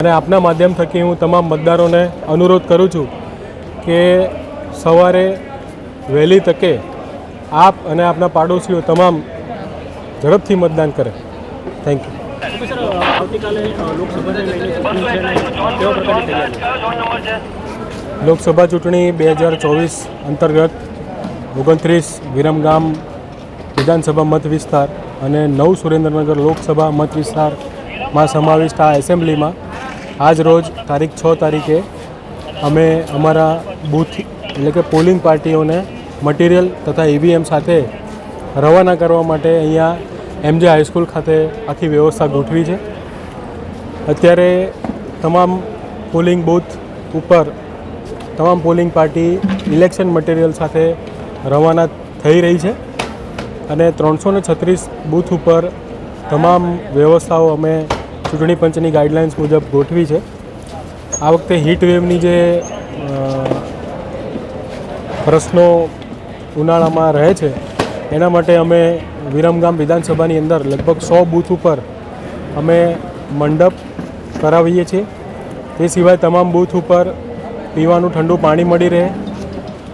અને આપના માધ્યમ થકી હું તમામ મતદારોને અનુરોધ કરું છું કે સવારે વહેલી તકે આપ અને આપના પાડોશીઓ તમામ ઝડપથી મતદાન કરે. થેન્ક યુ લોકસભા ચૂંટણી બે હજાર ચોવીસ અંતર્ગત ઓગણત્રીસ વિરમગામ વિધાનસભા મત વિસ્તાર અને નવ સુરેન્દ્રનગર લોકસભા મત વિસ્તારમાં સમાવિષ્ટ આ એસેમ્બલીમાં આજ રોજ તારીખ છ તારીખે અમે અમારા બૂથ, એટલે કે પોલિંગ પાર્ટીઓને મટીરિયલ તથા ઈવીએમ સાથે રવાના કરવા માટે અહીંયા એમજે હાઈસ્કૂલ ખાતે આખી વ્યવસ્થા ગોઠવી છે. અત્યારે તમામ પોલિંગ બૂથ ઉપર તમામ પોલિંગ પાર્ટી ઇલેક્શન મટીરિયલ સાથે રવાના થઈ રહી છે અને ત્રણસો છત્રીસ બૂથ ઉપર તમામ વ્યવસ્થાઓ અમે ચૂંટણી પંચની ગાઈડલાઇન્સ મુજબ ગોઠવી છે. આ વખતે હીટ વેવની જે પ્રશ્નો ઉનાળામાં રહે છે, એના માટે અમે વિરમગામ વિધાનસભાની અંદર લગભગ સો બૂથ ઉપર અમે મંડપ કરાવીએ છીએ. તે સિવાય તમામ બૂથ ઉપર પીવાનું ઠંડુ પાણી મળી રહે.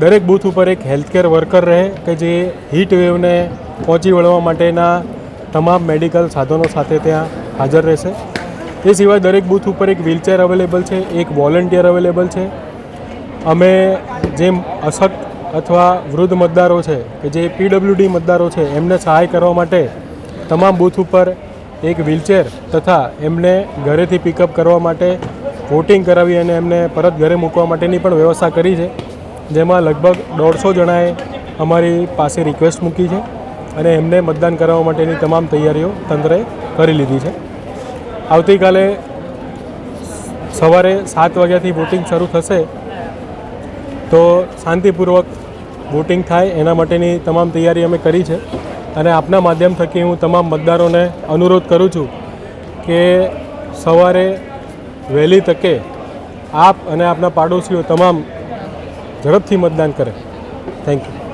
દરેક બૂથ ઉપર એક હેલ્થકેર વર્કર રહે કે જે હીટ વેવને પહોંચી વળવા માટેના તમામ મેડિકલ સાધનો સાથે ત્યાં હાજર રહેશે. એ સિવાય દરેક બૂથ ઉપર એક વ્હીલચેર અવેલેબલ છે, એક વોલન્ટિયર અવેલેબલ છે. અમે જેમ અશક્ત અથવા વૃદ્ધ મતદારો છે કે જે પીડબ્લ્યુડી મતદારો છે, એમને સહાય કરવા માટે તમામ બૂથ ઉપર એક વ્હીલચેર તથા એમને ઘરેથી પિકઅપ કરવા માટે વોટિંગ કરાવી અને એમને પરત ઘરે મૂકવા માટેની પણ વ્યવસ્થા કરી છે. જેમાં લગભગ દોઢસો જણાએ અમારી પાસે રિક્વેસ્ટ મૂકી છે. અને એમને મતદાન કરાવવા માટેની તમામ તૈયારીઓ તંત્રએ કરી લીધી છે. આવતીકાલે સવારે સાત વાગ્યાથી વોટિંગ શરૂ થશે તો શાંતિપૂર્વક વોટિંગ થાય એના માટેની તમામ તૈયારી અમે કરી છે. અને આપના માધ્યમ થકી હું તમામ મતદારોને અનુરોધ કરું છું કે સવારે વહેલી તકે આપ અને આપના પાડોશીઓ તમામ ઝડપથી મતદાન કરે. Thank you